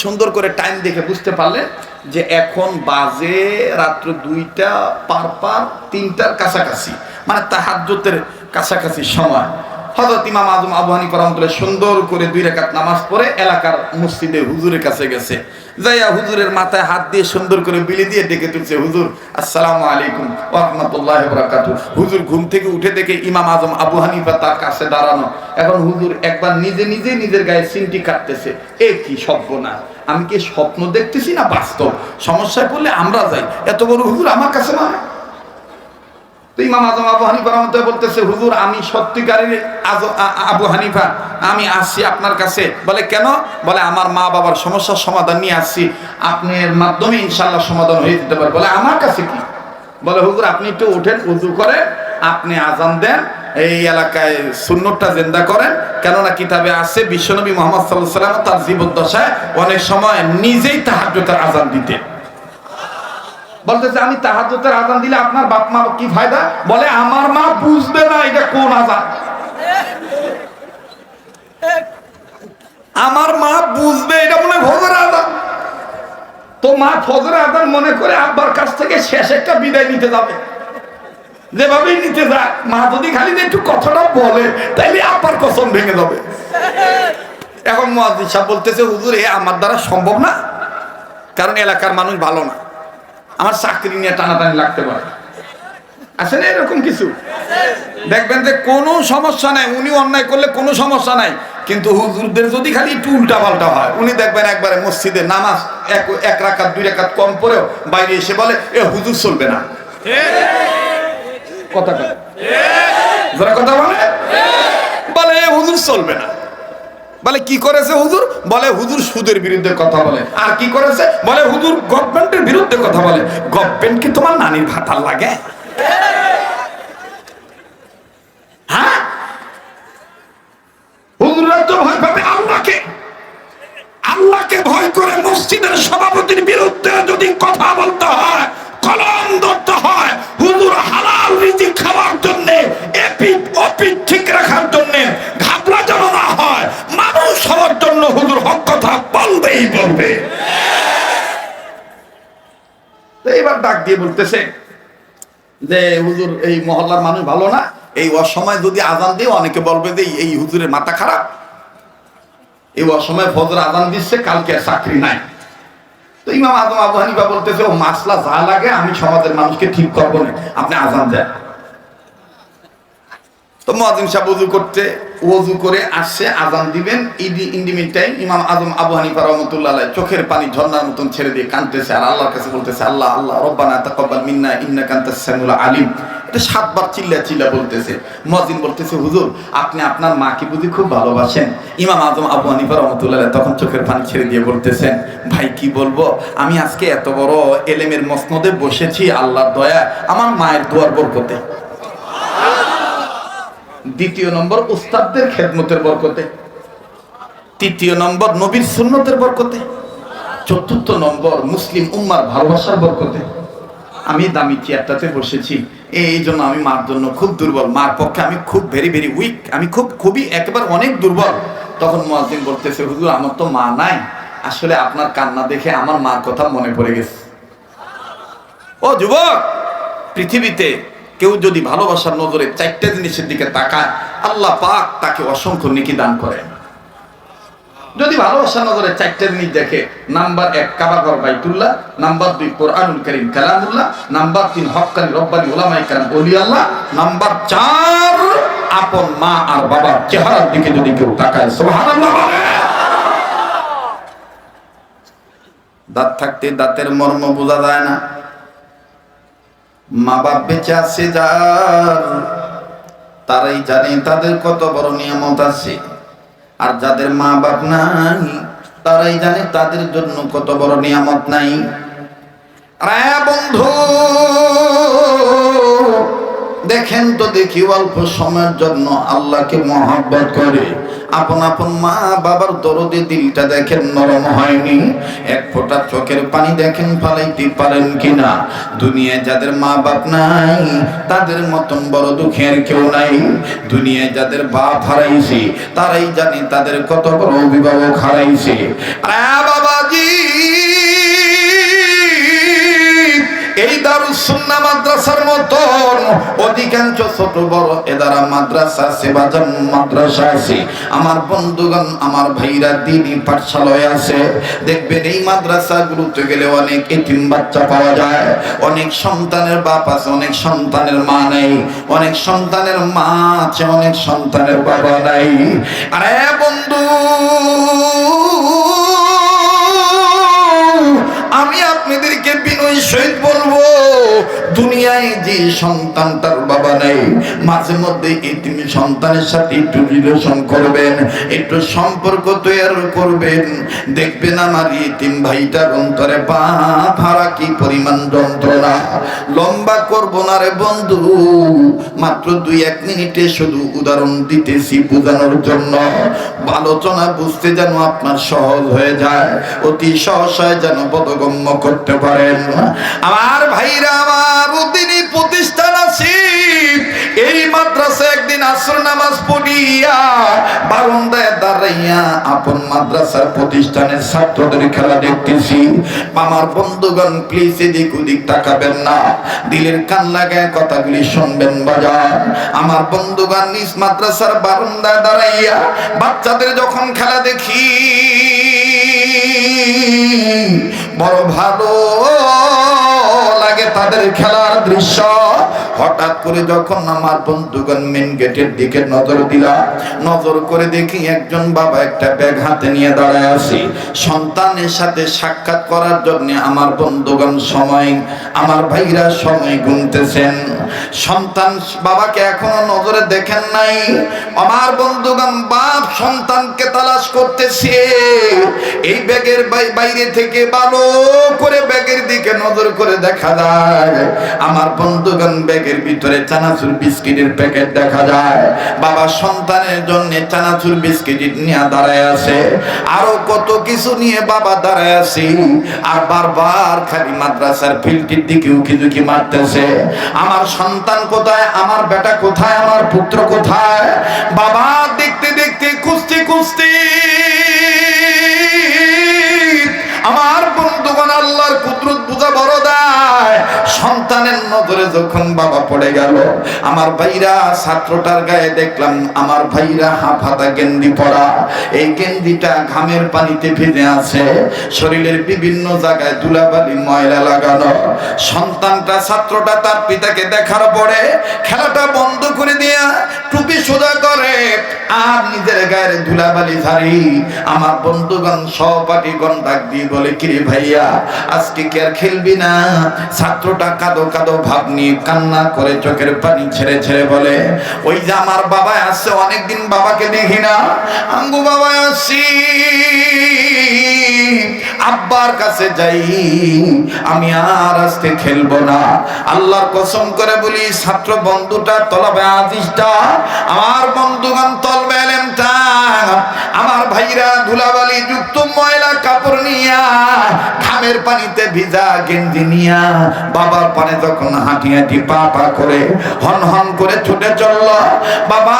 সুন্দর করে টাইম দেখে বুঝতে পারলেন যে এখন বাজে রাত্র দুইটা পার পার তিনটার কাছাকাছি মানে তাহাজ্জতের কাছাকাছি সময়। হজরত ইমাম আজম সুন্দর করে দুই রেখাত নামাজ পড়ে এলাকার মসজিদে হুজুরের কাছে গেছে। যাইয়া হুজুরের মাথায় হাত দিয়ে সুন্দর করে বিলি দিয়ে ডেকে তুলছে, হুজুর, আসসালামু আলাইকুম বরাকাতু হুজুর ঘুম থেকে উঠে দেখে ইমাম আজম আবু হানিফা তার কাছে দাঁড়ানো। এখন হুজুর একবার নিজে নিজে নিজের গায়ে সিনটি কাটতেছে, এ কি শব্দ না আমি কি স্বপ্ন দেখতেছি না বাস্তব? সমস্যায় পড়লে আমরা যাই। এত বড় হুজুর আমার কাছে মানে তো ইমাম আজম আবু হানিফা রহমতুল্লাহ বলতেছে, হুজুর, আমি সত্যিকারের আবু হানিফা, আমি আসছি আপনার কাছে। বলে, কেন? বলে, আমার মা বাবার সমস্যার সমাধান নিয়ে আসছি। আপনার মাধ্যমে ইনশাল্লাহ সমাধান হয়ে যেতে পারে। বলে, আমার কাছে কি? বলে, হুজুর, আপনি একটু উঠেন, উজু করে আপনি আজান দেন, এই এলাকায় সুন্নতটা জেন্দা করেন। কেননা কিতাবে আছে, বিশ্বনবী মোহাম্মদ সাল্লাহ সাল্লাম তার জীবদ্দশায় অনেক সময় নিজেই তাহাজ্জুদের আজান দিতেন। বলতেছে, আমি তাহাজ্জুদের আজান দিলে আপনার বাপ মা কি ফায়দা? বলে, আমার মা বুঝবে না এটা কোন আজান। আমার মা বুঝবে এটা মনে হয় আজান। তো মা ফজর আজান মনে করে আব্বার কাছ থেকে শেষ একটা বিদায় নিতে যাবে। যেভাবেই নিতে যায় মা যদি খালি একটু কথাটা বলে, তাইলে আব্বার কসম ভেঙে যাবে। এখন মহাদিন সাহেব বলতেছে, হুজুর, এ আমার দ্বারা সম্ভব না। কারণ এলাকার মানুষ ভালো না। আমার চাকরি নিয়ে টানাটানি লাগতে পারে। আছে না এরকম কিছু? দেখবেন যে কোনো সমস্যা নাই উনি অন্যায় করলে কোনো সমস্যা নাই। কিন্তু হুজুরদের যদি খালি একটু উল্টা পাল্টা হয়, উনি দেখবেন একবারে মসজিদে নামাজ এক এক রাকাত, দুই রাকাত কম পরেও বাইরে এসে বলে, এ হুজুর চলবে না। কথা কথা বলে? বলে, এ হুজুর চলবে না। বলে, কি করেছে হুজুর? বলে, হুজুর সুদের বিরুদ্ধে কথা বলে। আর কি করেছে? বলে, হুজুর গভর্নমেন্টের বিরুদ্ধে কথা বলে। গভর্নমেন্ট কি তোমার নানির ভাতার লাগে? হ্যাঁ? সভাপতির বিরুদ্ধে যদি কথা বলতে হয়, কলম ধরতে হয়, হুজুর হালাল রীতি খাওয়ার জন্য এপিট অপিট ডাক দিয়ে বলতেছে যে, হুজুর, এই মহল্লার মানুষ ভালো না? এই অসময় যদি আজান দিয়ে, অনেকে বলবে যে, এই হুজুরের মাথা খারাপ। এই অসময় ফজর আজান দিচ্ছে, কালকে চাকরি নাই। তো ইমাম আজম আবু হানিফা বলতেছে, ও, মাসলা যা লাগে, আমি সমাজের মানুষকে ঠিক করব না। আপনি আজান দেন। তো মুয়াজ্জিন সাহেব ওযু করতে ওযু করে আসছে আজান দিবেন। ইডি ইন্ডিমিন টাইম ইমাম আজম আবু হানিফা রাহমাতুল্লাহ চোখের পানি ঝর্ণার মতন ছেড়ে দিয়ে কাঁদতেছে। আর আল্লাহর কাছে বলতেছে, আল্লাহ আল্লাহ, রব্বানা তাকাব্বাল মিন্না ইন্নাকা আনতাস সামিউল আলিম। এটা সাতবার চিল্লা চিল্লা বলতেছে। মুয়াজ্জিন বলতেছে, হুজুর, আপনি আপনার মাকে বুঝি খুব ভালোবাসেন। ইমাম আজম আবু হানিফা রাহমাতুল্লাহ তখন চোখের পানি ছেড়ে দিয়ে বলতেছেন, ভাই, কি বলব? আমি আজকে এত বড় এলেমের মসনদে বসেছি, আল্লাহর দয়া আমার মায়ের দোয়ার বরকতে। দ্বিতীয় নম্বর উস্তাদদের খেদমতের বরকতে। তৃতীয় নম্বর নবীর সুন্নতের বরকতে। চতুর্থ নম্বর মুসলিম উম্মার ভালোবাসার বরকতে। আমি দামি চেয়ারটাতে বসেছি। এই জন্য আমি মার জন্য খুব দুর্বল। মার পক্ষে আমি খুব ভেরি ভেরি উইক আমি খুব, খুবই একেবারে অনেক দুর্বল। তখন মুয়াজ্জিন বলতেছে, হুজুর, আমার তো মা নাই। আসলে আপনার কান্না দেখে আমার মার কথা মনে পড়ে গেছে। ও যুবক, পৃথিবীতে কেউ যদি ভালোবাসার নজরে চারটে জিনিসের দিকে তাকায়, আল্লাহ পাক তাকে অসংখ্য নেকি দান করেন যদি ভালোবাসার নজরে চারটে জিনিস দেখে, নাম্বার এক কাবাঘর বাইতুল্লাহ, নাম্বার দুই কোরআনুল করিম কালামুল্লাহ, নাম্বার তিন হক্কানি রব্বানি ওলামাই কালাম ওলি আল্লাহ নাম্বার চার আপন মা আর বাবার চেহারার দিকে যদি কেউ তাকায়, সুবহানাল্লাহ। দাঁত থাকতে দাঁতের মর্ম বোঝা যায় না মা বাপ বেঁচে আছে যার, তারাই জানে তাদের কত বড় নিয়ামত আছে। আর যাদের মা বাপ নাই, তারাই জানে তাদের জন্য কত বড় নিয়ামত নাই। বন্ধু দেখেন তো দেখি অল্প সময়ের জন্য আল্লাহকে মহাব্বত করে। আপন আপন মা বাবার দরদে দিলটা দেখেন নরম হয়নি। এক ফোঁটা চোখের পানি দেখেন ফালাইতে পারেন কিনা। দুনিয়ায় যাদের মা বাপ নাই, তাদের মতন বড় দুঃখের কেউ নাই। দুনিয়ায় যাদের বাপ হারাইছে, তারাই জানে তাদের কত বড় অভিভাবক হারাইছে। আরে বাবাজি সুন্না মাদ্রাসার মতন। অধিকাংশ ছোট বড় এদারা মাদ্রাসা সেবাজান মাদ্রাসা আছে। আমার বন্ধুগণ, আমার ভাইরা দিনই পাঠশালায় আছে। দেখবেন এই মাদ্রাসা মাদ্রাসাগুলোতে গেলে অনেক এতিম বাচ্চা পাওয়া যায়। অনেক সন্তানের বাপ আছে, অনেক সন্তানের মা নেই। অনেক সন্তানের মা আছে, অনেক সন্তানের বাবা নাই। আরে বন্ধু! দুনিয়ায় যে সন্তানটার বাবা নেই, মাঝে মধ্যে এতিম সন্তানের সাথে একটু রিলেশন করবেন, একটু সম্পর্ক তৈরি করবেন। দেখবেন আমার এতিম ভাইটার অন্তরে পা ভাড়া কি পরিমাণ যন্ত্রণা। লম্বা করব না রে বন্ধু, মাত্র দুই এক মিনিটে শুধু উদাহরণ দিতেছি বোঝানোর জন্য। আলোচনা বুঝতে যেন আপনার সহজ হয়ে যায়, অতি সহসায় যেন বোধগম্য করতে পারেন। আমার ভাইরা, আমার উদ্দিনী প্রতিষ্ঠান আছে। এই মাদ্রাসা একদিন আসর নামাজ পড়িয়া বারান্দায় দাঁড়াইয়া আপন মাদ্রাসার প্রতিষ্ঠানের ছাত্রদের খেলা দেখতেছি। আমার বন্ধুগণ প্লিজ এদিক ওদিক তাকাবেন না। দিলের কান লাগায় কথাগুলি শুনবেন বাজার। আমার বন্ধুগণ নিজ মাদ্রাসার বারান্দায় দাঁড়াইয়া বাচ্চাদের যখন খেলা দেখি, বড় ভালো তাদের খেলার দৃশ্য। হঠাৎ করে যখন আমার বন্ধুগণ মেন গেটের দিকে নজর দিলাম, নজর করে দেখি একজন বাবা একটা ব্যাগ হাতে নিয়ে দাঁড়ায় আছি। সন্তানের সাথে সাক্ষাৎ করার জন্য আমার বন্ধুগণ সময়, আমার ভাইরা সময় গুনতেছেন। সন্তান বাবাকে এখনও নজরে দেখেন নাই। আমার বন্ধুগণ বাপ সন্তানকে তালাশ করতেছে। এই ব্যাগের বাইরে থেকে ভালো করে ব্যাগের দিকে নজর করে দেখা যায় আমার বন্ধুগণ ব্যাগের ভিতরে চানাচুর বিস্কিটের প্যাকেট দেখা যায়। বাবা সন্তানের জন্য চানাচুর বিস্কিট নিয়ে দাঁড়ায় আছে। আরও কত কিছু নিয়ে বাবা দাঁড়ায় আছে। আর বারবার খালি মাদ্রাসার ফিল্ডটির দিকে উকি ঝুঁকি মারতেছে। আমার সন্তান কোথায়? আমার বেটা কোথায়? আমার পুত্র কোথায়? বাবা দেখতে দেখতে খুঁজতে খুঁজতে আমার বন্ধুগণ আল্লাহর কুদরত বুঝা বড় দেয়। সন্তানের নজরে যখন বাবা পড়ে গেল, আমার ভাইরা ছাত্রটার গায়ে দেখলাম, আমার ভাইরা হাফ হাতা গেন্দি পরা। এই গেন্দিটা ঘামের পানিতে ভিজে আছে, শরীরের বিভিন্ন জায়গায় ধুলাবালি, ময়লা লাগানো। সন্তানটা, ছাত্রটা তার পিতাকে দেখার পরে খেলাটা বন্ধ করে দিয়া টুপি সোজা করে আর নিজের গায়ের ধুলাবালি ঝাড়ি। আমার বন্ধুগণ, সহপাঠীগণ ডাক দিয়ে বলে, কিরে ভাইয়া, আজকে কি আর খেলবি না? ছাত্রটা কাদো কাদো ভাব নিয়ে কান্না করে চোখের পানি ছেড়ে ছেড়ে বলে, ওই যে আমার বাবা আসছে, অনেকদিন বাবাকে দেখি না। আঙ্গু বাবা আসছি। আব্বার কাছে যাই, আমি আর আজকে খেলব না। আল্লাহর কসম করে বলি, ছাত্র বন্ধুটা তলবে আজিসটা আমার বন্ধুগণ তলবে এলেমটা আমার ভাইরা ধুলাবালি, যুক্ত ময়লা কাপড় নিয়া খামের পানিতে ভিজা গেঞ্জি নিয়া বাবার পানে যখন হাঁটি হাঁটি পা পা করে হন হন করে ছুটে চলল, বাবা!